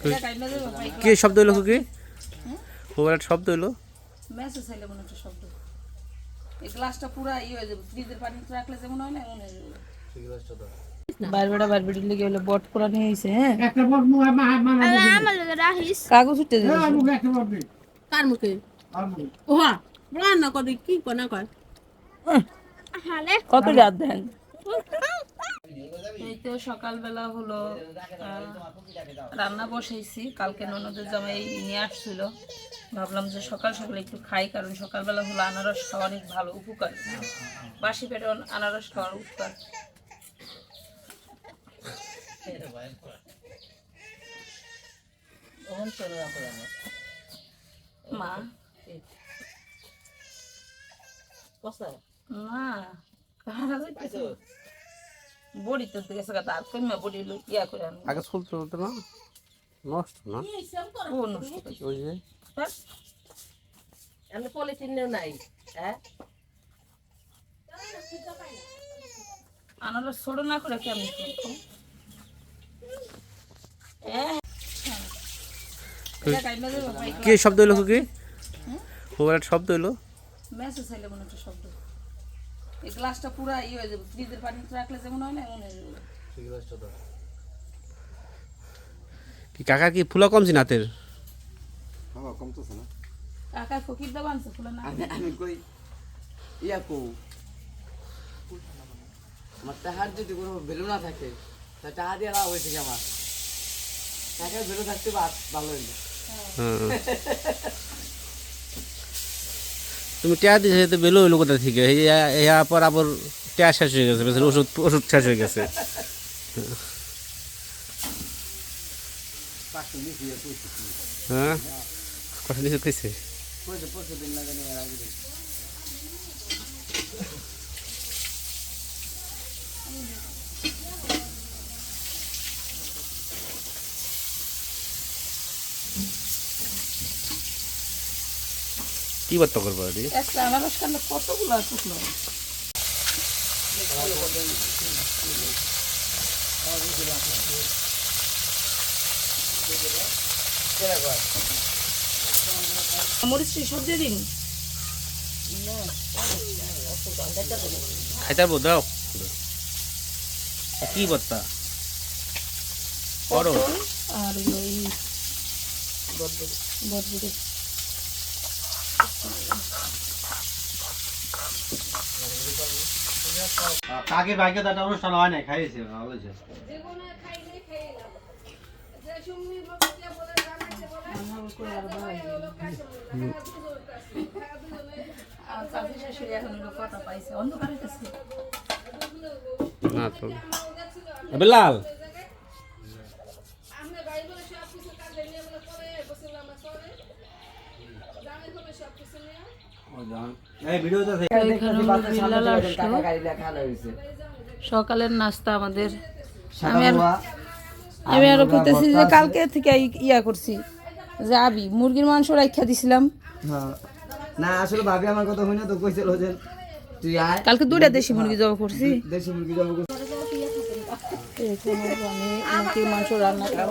কি শব্দ হইল কি মোবাইলের শব্দ হইল? মেসেজ চাইলে মনে একটা শব্দ। এই গ্লাসটা পুরা ই হয়ে যাবে ফ্রিজের পানি রাখলে যেমন হয় না এমন হয়ে যাবে। বারবেড়া বারবেড়ির লেগে হলো বট করা নিয়ে আইছে হ্যাঁ? কাগজ উঠতে দিয়েছে কার মুখে? ওহা রান্না করে কি কোনা কয় কত রাত দেন? এই তো সকালবেলা হলো রান্না বসাইছি। কালকে ননদের জামাই নিয়ে আসছিল। ভাবলাম যে সকাল সকালে একটু খাই কারণ সকালবেলা হলো আনারস খাওয়া অনেক ভালো উপকার। বাসি পেটে আনারস খাওয়ার উপকার। মা? যাইতেছে? বড়ি তো গেছে গা তার কইমা বড়ি ইয়া করে আগে চলতে চলতে না? নষ্ট না? ও নষ্ট করছে। ওই যে? আমি পলিথিন নাই হ্যাঁ? আনারস ছোট না করে কেমন ভাই। কি শব্দ হইল কি মোবাইলের শব্দ হইল? মেসেজ চাইলে মনে একটা শব্দ। এই গ্লাসটা পুরা ই হয়ে যাবে ফ্রিজের পানি রাখলে যেমন হয় না এমন হয়ে যাবে। কি কাকা কি ফুলা কমছি নাতের বাবা কমতেছে না। কাকায় ফকির দাবা আনছে ফুলে না আমি আমি কই ইয়া কো আমার টাহার যদি কোনো ভ্যালু না থাকে তা টাহা দিয়ে লাভ হয়েছে আমার? টাকার ভ্যালু থাকতে ভালো হইল। হ্যাঁ। তুমি টিয়া দিয়েছে তো বেলো হইল কোথা থেকে? এই পর আবার টিয়া শেষ হয়ে গেছে ওষুধ ওষুধ শেষ হয়ে গেছে। হ্যাঁ? কষ্ট দিয়েছে কইছে কইছে পরশু দিন লাগে নিয়ে রাখি দিই কি বার্তা করব একটা আনারস কান্ড কতগুলো টুকলো মরিচ সবজি দিন? খাইতে পারব দাও। কি বার্তা? করো আর এই কাকে তো একটা অনুষ্ঠান হয় নাই খাইয়েছে ভালো হয়েছে বেলাল এই ভিডিও সকালের নাস্তা আমাদের। আমি আর আমি আরও কইতেছি যে কালকে থেকে ইয়া করছি। যে আবি মুরগির মাংস রাখা দিছিলাম। হ্যাঁ। না আসলে ভাবি আমার কথা হই না তো কইছিল যে তুই আয়। কালকে দুইটা দেশি মুরগি জবা করছি। দেশি মুরগি যাব এখানে আমি মুরগির মাংস রান্না করব।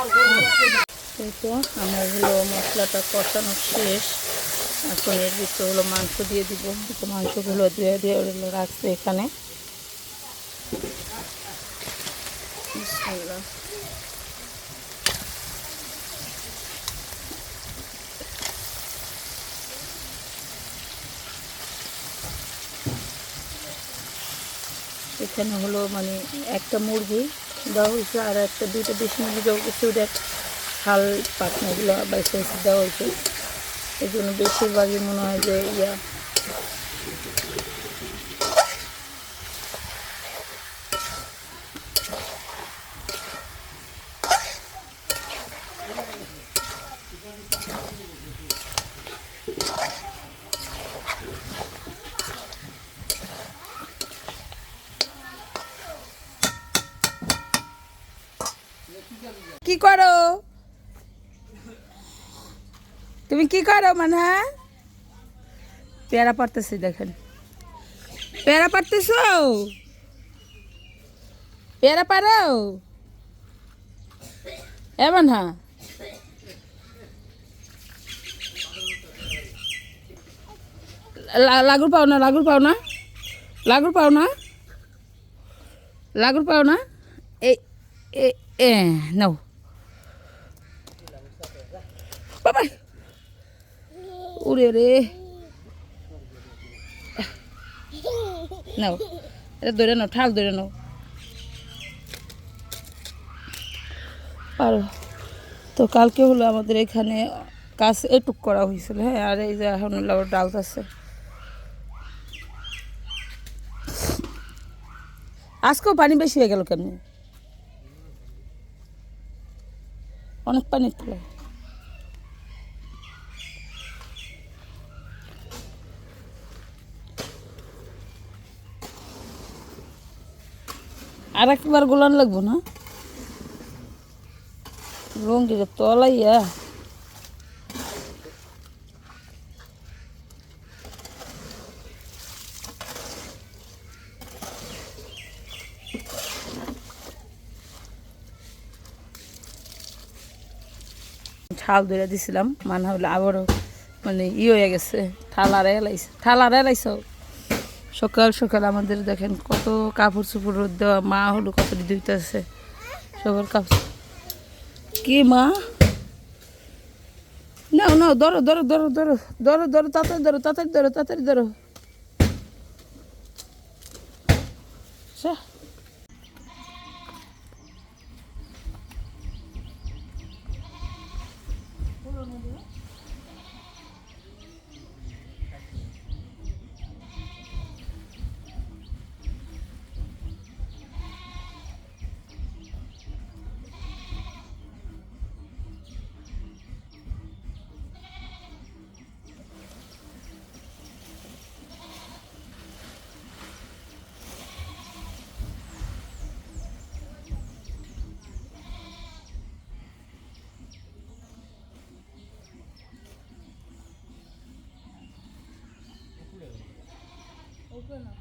এই আমার হলো মশলাটা কষানো শেষ। এখন এর ভিতরে হলো মাংস দিয়ে দিব। মাংসগুলো দিয়ে ওগুলো রাখছে এখানে। এখানে হলো মানে একটা মুরগি দেওয়া হয়েছে, আর একটা দুইটা দেশি মুরগি দেওয়া হয়েছে, ওটা হাল পাখনাগুলো আবার বাইসে দেওয়া হয়েছে। এই জন্য বেশিরভাগই মনে হয় যে ইয়া কি করো তুমি কি করো মানে? পেয়ারা পারতেছি দেখেন। পেয়ারা পারতেছ পেয়ারা পারো এমন হ্যাঁ লাগুর পাও না, লাগুর পাও না? লাগুর পাও না? লাগুর পাও না? এ, নাও। বাবা! উড়ে রে নাও, এটা ধরে নাও ঠাল ধরে নাও। পারো। তো কালকে হলো আমাদের এখানে কাজ এটুক করা হয়েছিল হ্যাঁ আর এই যে এখন আবার ডাল আছে। আজকেও পানি বেশি হয়ে গেল কেমনি? অনেক পানি তুলো আর একবার গোলান লাগবো না? রঙ্গিরে তলাইয়া। ঠাল ধরে দিছিলাম মানে হলে আবারও মানে ই হয়ে গেছে, থালারে এলাইছে। থালারে এলাইছ? সকাল সকাল আমাদের দেখেন কত কাপড় চোপড় রোদ দেওয়া, মা হলো কত দিতেছে। সকাল কাপড় কি মা? না না ধরো ধরো ধরো ধরো ধরো ধরো, তাড়াতাড়ি ধরো তাড়াতাড়ি ধরো তাড়াতাড়ি ধরো। куплено.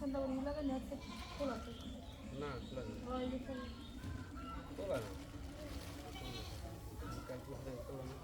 মাঝখানটা ওর লাগাই নিয়ে খোলা তো না খোলা যে খোলা। খোলা না। খোলা না।